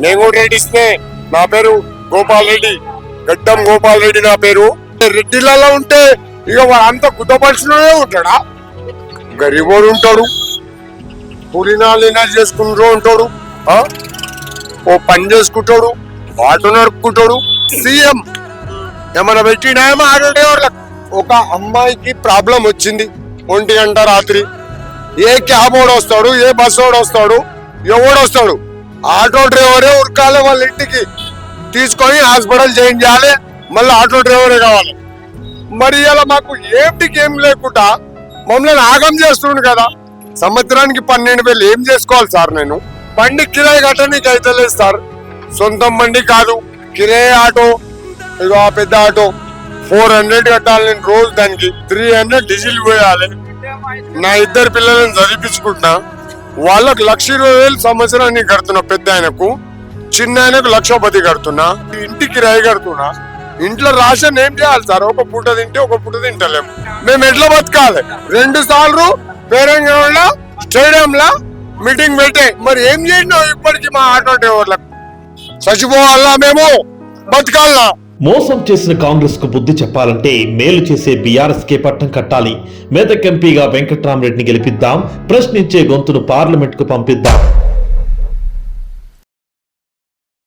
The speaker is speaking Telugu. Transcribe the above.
నేను కూడా రెడ్డిస్నే నా పేరు గోపాల్ రెడ్డి. గడ్డం గోపాల్ రెడ్డి నా పేరు. రెడ్డిలలో ఉంటే ఇక అంత గుద్దపరిచినోడే ఉంటాడా? గరీబోడు ఉంటాడు. కూలినాలు చేసుకుంటూ ఉంటాడు. ఓ పని చేసుకుంటాడు. ఆటో నడుపుకుంటాడు. సీఎం. ఏమైనా పెట్టినాయేమో ఆటో ఒక అమ్మాయికి ప్రాబ్లం వచ్చింది. ఒంటి గంట రాత్రి. ఏ క్యాబ్ వాడు వస్తాడు? ఏ బస్ వాడు వస్తాడు? ఎవడు వస్తాడు? ఆటో డ్రైవరే ఉరకాలి వాళ్ళ ఇంటికి. తీసుకొని హాస్పిటల్ చేంజ్ చేయాలి. మళ్ళీ ఆటో డ్రైవరే కావాలి. మరి ఇలా మాకు ఏమిటికి ఏం లేకుండా మమ్మల్ని ఆగం చేస్తుండు కదా. సంవత్సరానికి పన్నెండు వేలు ఏం చేసుకోవాలి సార్ నేను? బండి కిరాయి కట్టడానికి అయితే లేదు సార్. సొంతం బండి కాదు. కిరాయి ఆటో ఇదో ఆ పెద్ద ఆటో. ఫోర్ హండ్రెడ్ కట్టాలి నేను రోజు దానికి. త్రీ హండ్రెడ్ డీజిల్ పోయాలి. నా ఇద్దరు పిల్లలను చదివించుకుంటున్నా. వాళ్ళకు లక్ష ఇరవై వేలు సంవత్సరానికి కడుతున్నా పెద్ద ఆయనకు చిన్న ఆయనకు లక్ష పది కడుతున్నా ఇంటికి రాయి కడుతున్నా. ఇంట్లో రాషన్ ఏం చేయాలి సార్? ఒక పూట తింటే ఒక పూట తింటలేము. మేము ఎట్లా బతకాలి? రెండు సార్లు పేరంగంలో స్టేడియంలో? మీటింగ్ పెట్టే. మరి ఏం చేయండి ఇప్పటికి మా ఆటో డ్రైవర్లకు? చచ్చిపోవాలా మేము? బతకాలా? మోసం చేసిన కాంగ్రెస్కు బుద్ధి చెప్పాలంటే మేలు చేసే బీఆర్ఎస్ కే పట్టం కట్టాలి. మెదక్ ఎంపీగా వెంకట్రామరెడ్డిని గెలిపిద్దాం ప్రశ్నించే గొంతును పార్లమెంట్కు పంపిద్దాం.